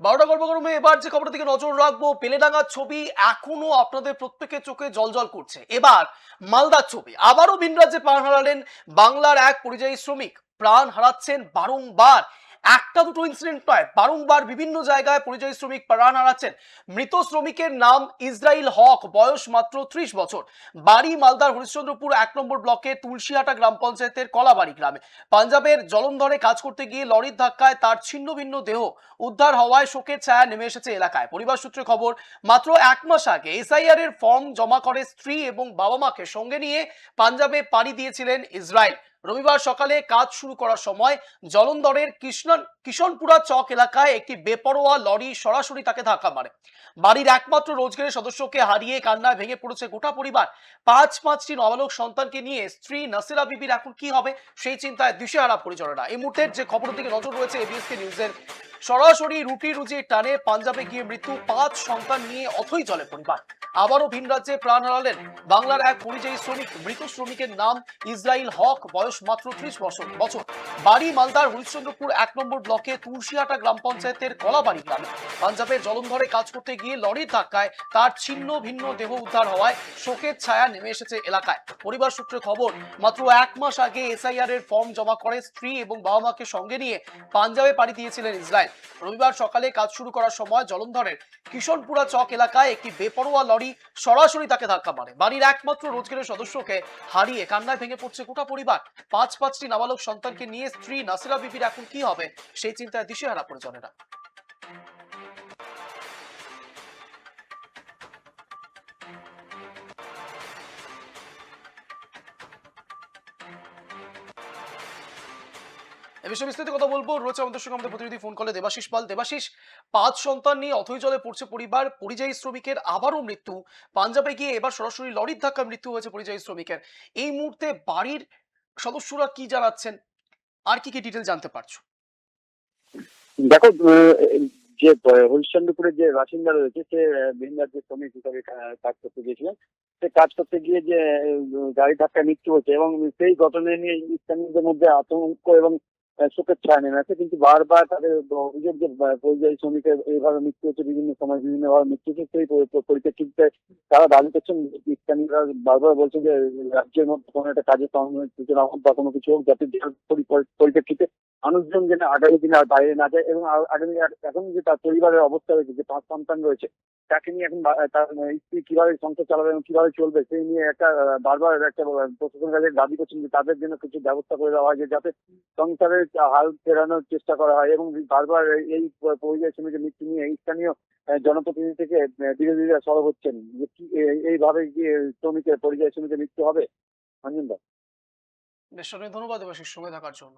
বারোটা গল্প গরমে এবার যে খবরের দিকে নজর রাখব, পেলেডাঙ্গার ছবি এখনও আপনাদের প্রত্যেকের চোখে জলজল করছে। এবার মালদার ছবি, আবারও ভিন রাজ্যে প্রাণ হারালেন বাংলার এক পরিযায়ী শ্রমিক। প্রাণ হারাচ্ছেন বারংবার। একটা দুটো ইনসিডেন্ট নয়, বারংবার বিভিন্ন জায়গায় পরিযায়ী শ্রমিক প্রাণ হারাচ্ছেন। মৃত শ্রমিকের নাম ইসরাইল হক, বয়স মাত্র ত্রিশ বছর। বাড়ি মালদার হরিশ্চন্দ্রপুর এক নম্বর ব্লকে তুলসিহাটা গ্রাম পঞ্চায়েতের কলাবাড়ি গ্রামে। পাঞ্জাবের জলন্ধরে কাজ করতে গিয়ে লরির ধাক্কায় তার ছিন্ন ভিন্ন দেহ উদ্ধার হওয়ায় শোকের ছায়া নেমে এসেছে এলাকায়। পরিবার সূত্রে খবর, মাত্র এক মাস আগে এসআইআর এর ফর্ম জমা করে স্ত্রী এবং বাবা মাকে সঙ্গে নিয়ে পাঞ্জাবে পাড়ি দিয়েছিলেন ইসরায়েল রবিবার সকালে কাজ শুরু করার সময় জলন্ধরের কৃষ্ণন, কিষণপুরা চক এলাকায় একটি বেপরোয়া লরি সরাসরি তাকে ধাক্কা মারে। বাড়ির একমাত্র রোজগারের সদস্যকে হারিয়ে কান্নায় ভেঙে পড়েছে গোটা পরিবার। পাঁচ পাঁচটি নবালক সন্তানকে নিয়ে স্ত্রী নাসিরা বিবির এখন কি হবে সেই চিন্তায় দিশেহারা পরিচালনা। এই মুহূর্তের যে খবরের দিকে নজর রয়েছে এবিএসকে নিউজের, সরাসরি রুটি রুজির টানে পাঞ্জাবে গিয়ে মৃত্যু, পাঁচ সন্তান নিয়ে অথই চলে পরিবার। আবারও ভিন রাজ্যে প্রাণ হারালেন বাংলার এক পরিযায়ী শ্রমিক। মৃত শ্রমিকের নাম ইসরাইল হক, বয়স মাত্র ত্রিশ বছর। বছর। বাড়ি মালদার হরিশ্চন্দ্রপুর এক নম্বর ব্লকে তুলসিয়াটা গ্রাম পঞ্চায়েতের কলাবাড়ি গ্রামে। পাঞ্জাবের জলন্ধরে কাজ করতে গিয়ে লরির ধাক্কায় তার ছিন্ন ভিন্ন দেহ উদ্ধার হওয়ায় শোকের ছায়া নেমে এসেছে এলাকায়। পরিবার সূত্রে খবর, মাত্র এক মাস আগে এসআইআর এর ফর্ম জমা করে স্ত্রী এবং বাবা মাকে সঙ্গে নিয়ে পাঞ্জাবে পাড়ি দিয়েছিলেন ইসরায়েল রবিবার সকালে কাজ শুরু করার সময় জলন্ধরের কিশনপুরা চক এলাকায় একটি বেপরোয়া সরাসরি তাকে ধাক্কা মারে। বাড়ির একমাত্র রোজগারের সদস্যকে হারিয়ে কান্নায় ভেঙে পড়ছে গোটা পরিবার। পাঁচ পাঁচটি নাবালক সন্তানকে নিয়ে স্ত্রী নাসিরা বিবির এখন কি হবে, সেই চিন্তায় দিশেহারা পরিজনেরা। বিষয়ে বিস্তারিত কথা বলব রয়েছে আমাদের সঙ্গে আমাদের প্রতিনিধি ফোন কলে দেবাশিস পাল। দেবাশিস পাঁচ সন্তান নিয়ে অথই জলে পড়ছে পরিবার পরিযায়ী শ্রমিকের আবারও মৃত্যু। পাঞ্জাবে গিয়ে এবার সরাসরি লরির ধাক্কা মৃত্যু হয়েছে পরিযায়ী শ্রমিকের। এই মুহূর্তে বাড়ির সদস্যরা কি জানাচ্ছেন? আর কি কি ডিটেল জানতে পারছ? দেখো যে আহ, হরিশ্চন্দ্রপুরের যে বাসিন্দা রয়েছে সে ভিন রাজ্যের শ্রমিক হিসাবে কাজ করতে গিয়েছিলেন সে কাজ করতে গিয়ে যে গাড়ি ধাক্কায় মৃত্যু হচ্ছে এবং সেই ঘটনা নিয়ে স্থানীয়দের মধ্যে আতঙ্ক এবং শোকের ছায়া নেমে আছে, কিন্তু বারবার তাদের অভিযোগ যে পরিযায়ী শ্রমিকের এইভাবে মৃত্যু হচ্ছে, বিভিন্ন সময় বিভিন্ন ভাবে মৃত্যু হচ্ছে, সেই পরি- পরিপ্রেক্ষিতে তারা দাবি করছেন স্থানীয়রা বারবার বলছে যে রাজ্যের মধ্যে কোনো একটা কাজের সূচনা হোক বা কোনো কিছু হোক, যাতে পরিপ্রেক্ষিতে মানুষজন যেন আগামী দিনে আর বাইরে না যায় এবং আগামী এখন যে তার পরিবারের অবস্থা রয়েছে যে পাঁচ সন্তান রয়েছে তাকে নিয়ে এখন তার স্ত্রী কীভাবে সংসার চালাবে এবং কীভাবে চলবে সেই নিয়ে একটা বারবার একটা প্রশাসনের কাছে দাবি করছেন যে তাদের জন্য কিছু ব্যবস্থা করে দেওয়া হয় যে যাতে সংসারের হাল ফেরানোর চেষ্টা করা হয় এবং বারবার এই পরিযায়ী শ্রমিকের মৃত্যু নিয়ে স্থানীয় জনপ্রতিনিধি থেকে আহ, বিরোধীরা সরব হচ্ছেন। যে কি এই- এইভাবে কি শ্রমিকের পরিযায়ী শ্রমিকের মৃত্যু হবে? অঞ্জন বেশ অনেক ধন্যবাদ দেবাশিস সঙ্গে থাকার জন্য।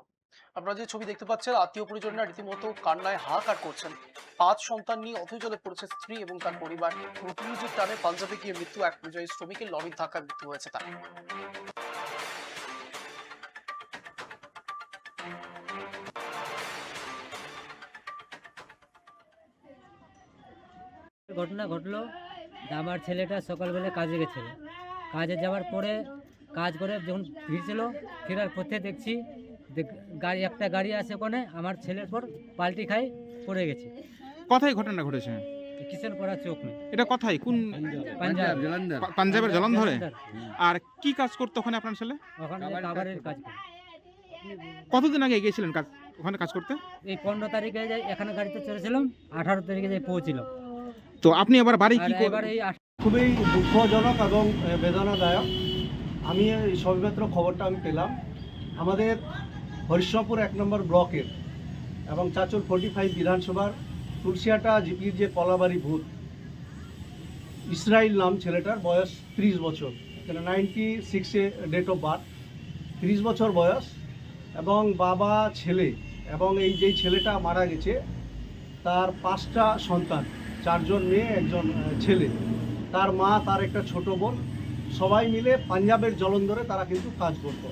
আপনারা যে ছবি দেখতে পাচ্ছেন, আত্মীয় পরিজনরা রীতিমতো কান্নায় হাহাকার করছেন। পাঁচ সন্তান নিয়ে অথই জলে পড়েছে স্ত্রী এবং তার পরিবার। রুটিরুজির টানে পাঞ্জাবে গিয়ে মৃত্যু, এক পরিযায়ী শ্রমিকের লরির ধাক্কায় মৃত্যু হয়েছে তার। ঘটনা ঘটলো আমার ছেলেটা সকালবেলা কাজে গেছিল। কাজে যাওয়ার পরে কাজ করে যখন ফিরছিল ফেরার পথে দেখছি যে গাড়ি একটা গাড়ি আছে ওখানে আমার ছেলের পর পাল্টি খাই পড়ে গেছে। কোথায় ঘটনা ঘটেছে? কিষেন পড়া চোখ নেই। এটা কোথায় কোন পাঞ্জাব। পা- পাঞ্জাবের জলন্ধরে? জলন্ধর। আর কি কাজ করতো ওখানে আপনার ছেলে? ওখানে কাবারের কাজ করে। কতদিন আগে গিয়েছিলেন কাজ ওখানে কাজ করতে? এই পনেরো তারিখে যাই এখানে গাড়িতে চড়েছিলাম আঠারো তারিখে যাই পৌঁছিল তো আপনি এবার বাড়ি কি কর- এবার এই খুবই দুঃখজনক এবং বেদনাদায়ক। আমি সবেমাত্র খবরটা আমি পেলাম। আমাদের হরিশ্চরপুর এক নম্বর ব্লকের এবং চাচল ফোর্টি ফাইভ বিধানসভার তুলসিয়াটা জিপির যে কলাবাড়ি ভূত ইসরাইল নাম ছেলেটার বয়স ত্রিশ বছর, এখানে নাইনটি সিক্সে ডেট অফ বার্থ ত্রিশ বছর বয়স এবং বাবা ছেলে এবং এই যেই ছেলেটা মারা গেছে, তার পাঁচটা সন্তান, চারজন মেয়ে, একজন ছেলে। তার মা, তার একটা ছোট বোন সবাই মিলে পাঞ্জাবের জলন্ধরে তারা কিন্তু কাজ করত।